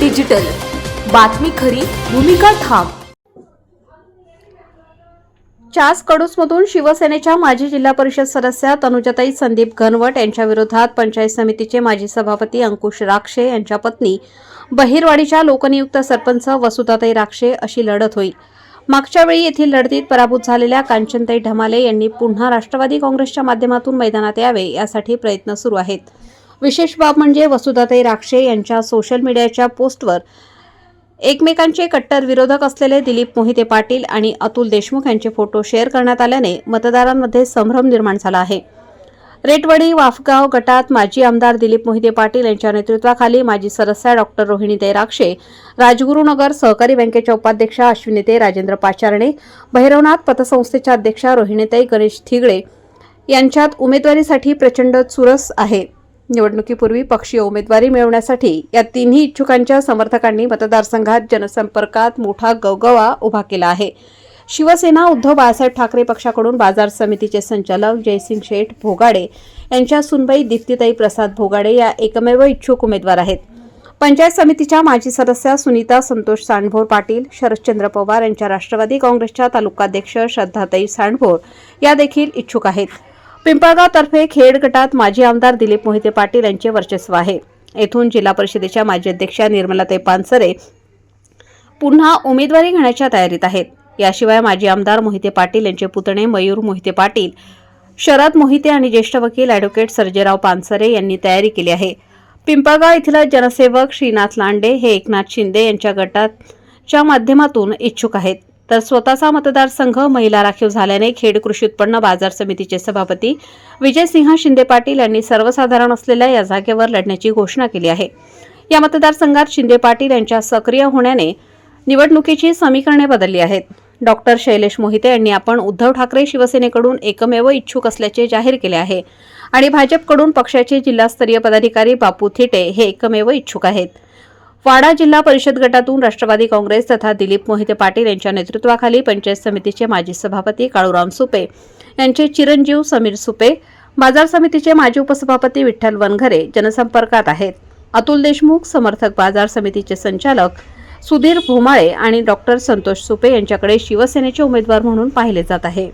Digital. बातमी खरी भूमिका ठाम. चास कडूसमधून शिवसेनेच्या माजी जिल्हा परिषद सदस्या तनुजाताई संदीप घनवट यांच्या विरोधात पंचायत समितीचे माजी सभापती अंकुश राक्षे यांच्या पत्नी बहिरवाडीच्या लोकनियुक्त सरपंच वसुधाताई राक्षे अशी लढत होईल मागच्या वेळी येथील लढतीत पराभूत झालेल्या कांचनताई ढमाले यांनी पुन्हा राष्ट्रवादी काँग्रेसच्या माध्यमातून मैदानात यावे यासाठी प्रयत्न सुरू आहेत. विशेष बाब म्हणजे वसुधाताई राक्षे यांच्या सोशल मीडियाच्या पोस्टवर एकमेकांचे कट्टर विरोधक असलेले दिलीप मोहिते पाटील आणि अतुल देशमुख यांचे फोटो शेअर करण्यात आल्याने मतदारांमध्ये संभ्रम निर्माण झाला आहे. रेटवडी वाफगाव गटात माजी आमदार दिलीप मोहिते पाटील यांच्या नेतृत्वाखाली माजी सदस्या डॉक्टर रोहिणीताई राक्षे राजगुरुनगर सहकारी बँकेच्या उपाध्यक्षा अश्विनीताई राजेंद्र पाचारणे भैरवनाथ पतसंस्थेच्या अध्यक्षा रोहिणीताई गणेश थिगळे यांच्यात उमेदवारीसाठी प्रचंड चुरस आहे. निवडणुकीपूर्वी पक्षीय उमेदवारी मिळवण्यासाठी या तिन्ही इच्छुकांच्या समर्थकांनी मतदारसंघात जनसंपर्कात मोठा गवगवा उभा केला आहे. शिवसेना उद्धव बाळासाहेब ठाकरे पक्षाकडून बाजार समितीचे संचालक जयसिंग शेठ भोगाडे यांच्या सुनबाई दीप्तीताई प्रसाद भोगाडे या एकमेव इच्छुक उमेदवार आहेत. पंचायत समितीच्या माजी सदस्या सुनीता संतोष सांडभोर पाटील शरदचंद्र पवार यांच्या राष्ट्रवादी काँग्रेसच्या तालुकाध्यक्ष श्रद्धाताई सांडभोर या देखील इच्छुक आहेत. पिंपळगाव तर्फे खेड गटात माजी आमदार दिलीप मोहिते पाटील यांचे वर्चस्व आहे. येथून जिल्हा परिषदेच्या माजी अध्यक्षा निर्मलाताई पानसरे पुन्हा उमेदवारी घेण्याच्या तयारीत आहेत. याशिवाय माजी आमदार मोहिते पाटील यांचे पुतणे मयूर मोहिते पाटील शरद मोहिते आणि ज्येष्ठ वकील अॅडव्होकेट सर्जेराव पानसरे यांनी तयारी केली आहे. पिंपळगाव येथील जनसेवक श्रीनाथ लांडे हे एकनाथ शिंदे यांच्या गटाच्या माध्यमातून इच्छुक आहेत. तर स्वतःचा मतदारसंघ महिला राखीव झाल्याने खेड कृषी उत्पन्न बाजार समितीचे सभापती विजयसिंह शिंदे पाटील यांनी सर्वसाधारण असलेल्या या जागेवर लढण्याची घोषणा केली आहे. या मतदारसंघात शिंदे पाटील यांच्या सक्रिय होण्याने निवडणुकीची समीकरणे बदलली आहेत. डॉक्टर शैलेश मोहिते यांनी आपण उद्धव ठाकरे शिवसेनेकडून एकमेव इच्छुक असल्याचे जाहीर केले आहे आणि भाजपकडून पक्षाचे जिल्हास्तरीय पदाधिकारी बापू थिटे हे एकमेव इच्छुक आहेत. वाडा जिल्हा परिषद गटातून राष्ट्रवादी काँग्रेस तथा दिलीप मोहिते पाटील यांच्या नेतृत्वाखाली पंचायत समितीचे माजी सभापती काळूराम सुपे यांचे चिरंजीव समीर सुपे बाजार समितीचे माजी उपसभापती विठ्ठल वनघरे जनसंपर्कात आहेत. अतुल देशमुख समर्थक बाजार समितीचे संचालक सुधीर भोमाळे आणि डॉक्टर संतोष सुपे यांच्याकडे शिवसेनेचे उमेदवार म्हणून पाहिले जात आहे.